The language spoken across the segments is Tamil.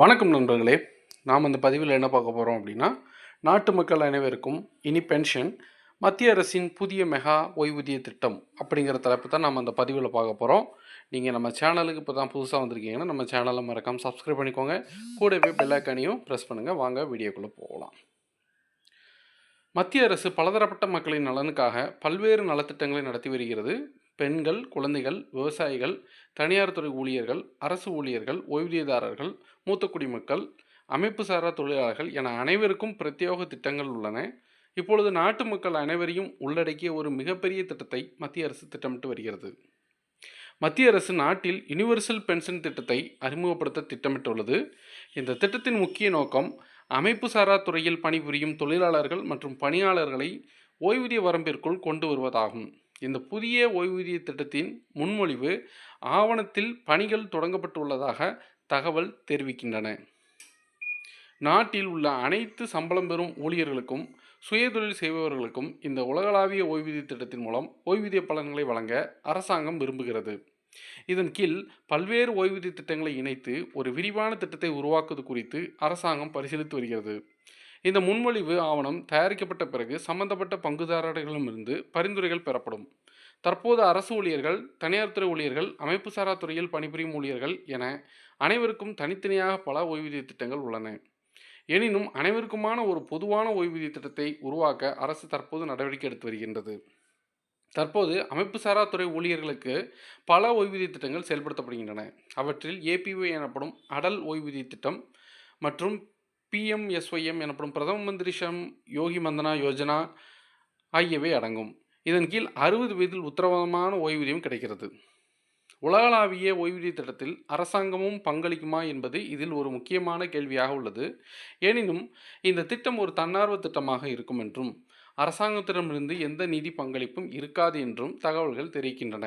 வணக்கம் நண்பர்களே. நாம் இந்த பதிவில் என்ன பார்க்க போகிறோம் அப்படின்னா நாட்டு மக்கள் அனைவருக்கும் இனி பென்ஷன் மத்திய அரசின் புதிய மெகா ஓய்வூதிய திட்டம் அப்படிங்கிற தலைப்பு தான் நம்ம அந்த பதிவில் பார்க்க போகிறோம் நீங்கள் நம்ம சேனலுக்கு இப்போ தான் புதுசாக வந்திருக்கீங்கன்னா நம்ம சேனலை மறக்காமல் சப்ஸ்கிரைப் பண்ணிக்கோங்க. கூடவே பெல்லைக்கானையும் ப்ரெஸ் பண்ணுங்கள் வாங்க வீடியோக்குள்ளே போகலாம். மத்திய அரசு பலதரப்பட்ட மக்களின் நலனுக்காக பல்வேறு நலத்திட்டங்களை நடத்தி வருகிறது. பெண்கள் குழந்தைகள் விவசாயிகள் தனியார் துறை ஊழியர்கள் அரசு ஊழியர்கள் ஓய்வூதியதாரர்கள் மூத்த குடிமக்கள் அமைப்பு சாரா தொழிலாளர்கள் என அனைவருக்கும் பிரத்யேக திட்டங்கள் உள்ளன. இப்பொழுது நாட்டு மக்கள் அனைவரையும் உள்ளடக்கிய ஒரு மிகப்பெரிய திட்டத்தை மத்திய அரசு திட்டமிட்டு வருகிறது. மத்திய அரசு நாட்டில் யுனிவர்சல் பென்ஷன் திட்டத்தை அறிமுகப்படுத்த திட்டமிட்டுள்ளது. இந்த திட்டத்தின் முக்கிய நோக்கம் அமைப்பு சாரா துறையில் பணிபுரியும் தொழிலாளர்கள் மற்றும் பணியாளர்களை ஓய்வூதிய வரம்பிற்குள் கொண்டு வருவதாகும். இந்த புதிய ஓய்வூதிய திட்டத்தின் முன்மொழிவு ஆவணத்தில் பணிகள் தொடங்கப்பட்டுள்ளதாக தகவல் தெரிவிக்கின்றன. நாட்டில் உள்ள அனைத்து சம்பளம் பெறும் ஊழியர்களுக்கும் சுயதொழில் செய்பவர்களுக்கும் இந்த உலகளாவிய ஓய்வூதிய திட்டத்தின் மூலம் ஓய்வூதிய பலன்களை வழங்க அரசாங்கம் விரும்புகிறது. இதன் கீழ் பல்வேறு ஓய்வூதிய திட்டங்களை இணைத்து ஒரு விரிவான திட்டத்தை உருவாக்குவது குறித்து அரசாங்கம் பரிசீலித்து வருகிறது. இந்த முன்மொழிவு ஆவணம் தயாரிக்கப்பட்ட பிறகு சம்பந்தப்பட்ட பங்குதாரர்களிடமிருந்து பரிந்துரைகள் பெறப்படும். தற்போது அரசு ஊழியர்கள் தனியார் துறை ஊழியர்கள் அமைப்பு சாரா துறையில் பணிபுரியும் ஊழியர்கள் என அனைவருக்கும் தனித்தனியாக பல ஓய்வூதிய திட்டங்கள் உள்ளன. எனினும் அனைவருக்குமான ஒரு பொதுவான ஓய்வூதிய திட்டத்தை உருவாக்க அரசு தற்போது நடவடிக்கை எடுத்து வருகின்றது. தற்போது அமைப்பு சாரா துறை ஊழியர்களுக்கு பல ஓய்வூதிய திட்டங்கள் செயல்படுத்தப்படுகின்றன. அவற்றில் ஏபிஓ எனப்படும் அடல் ஓய்வூதிய திட்டம் மற்றும் பிஎம்எஸ்ஒய்எம் எனப்படும் பிரதம மந்திரி ஷம் யோகி மந்தனா யோஜனா ஆகியவை அடங்கும். இதன் கீழ் அறுபது வயதில் உத்தரவாதமான ஓய்வூதியம் கிடைக்கிறது. உலகளாவிய ஓய்வூதிய திட்டத்தில் அரசாங்கமும் பங்களிக்குமா என்பது இதில் ஒரு முக்கியமான கேள்வியாக உள்ளது. எனினும் இந்த திட்டம் ஒரு தன்னார்வ திட்டமாக இருக்கும் என்றும் அரசாங்கத்திடமிருந்து எந்த நிதி பங்களிப்பும் இருக்காது என்றும் தகவல்கள் தெரிவிக்கின்றன.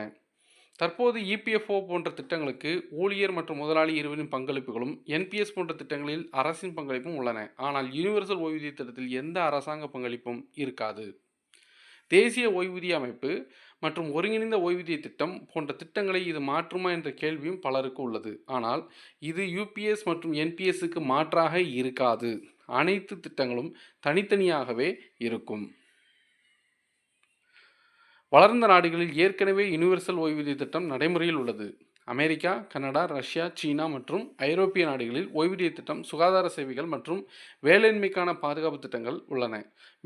தற்போது இபிஎஃப்ஓ போன்ற திட்டங்களுக்கு ஊழியர் மற்றும் முதலாளி இருவரின் பங்களிப்புகளும் என்பிஎஸ் போன்ற திட்டங்களில் அரசின் பங்களிப்பும் உள்ளன. ஆனால் யூனிவர்சல் ஓய்வூதிய திட்டத்தில் எந்த அரசாங்க பங்களிப்பும் இருக்காது. தேசிய ஓய்வூதிய அமைப்பு மற்றும் ஒருங்கிணைந்த ஓய்வூதிய திட்டம் போன்ற திட்டங்களை இது மாற்றுமா என்ற கேள்வியும் பலருக்கு உள்ளது. ஆனால் இது யூபிஎஸ் மற்றும் என்பிஎஸ்க்கு மாற்றாக இருக்காது. அனைத்து திட்டங்களும் தனித்தனியாகவே இருக்கும். வளர்ந்த நாடுகளில் ஏற்கனவே யுனிவர்சல் ஓய்வூதிய திட்டம் நடைமுறையில் உள்ளது. அமெரிக்கா கனடா ரஷ்யா சீனா மற்றும் ஐரோப்பிய நாடுகளில் ஓய்வூதிய திட்டம் சுகாதார சேவைகள் மற்றும் வேலையின்மைக்கான பாதுகாப்பு திட்டங்கள் உள்ளன.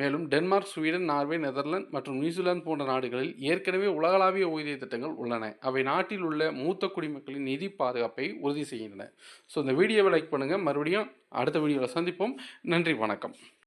மேலும் டென்மார்க் ஸ்வீடன் நார்வே நெதர்லாந்து மற்றும் நியூசிலாந்து போன்ற நாடுகளில் ஏற்கனவே உலகளாவிய ஓய்வூதிய திட்டங்கள் உள்ளன. அவை நாட்டில் உள்ள மூத்த குடிமக்களின் நிதி பாதுகாப்பை உறுதி செய்கின்றன. ஸோ இந்த வீடியோவை லைக் பண்ணுங்கள் மறுபடியும் அடுத்த வீடியோவில் சந்திப்போம். நன்றி வணக்கம்.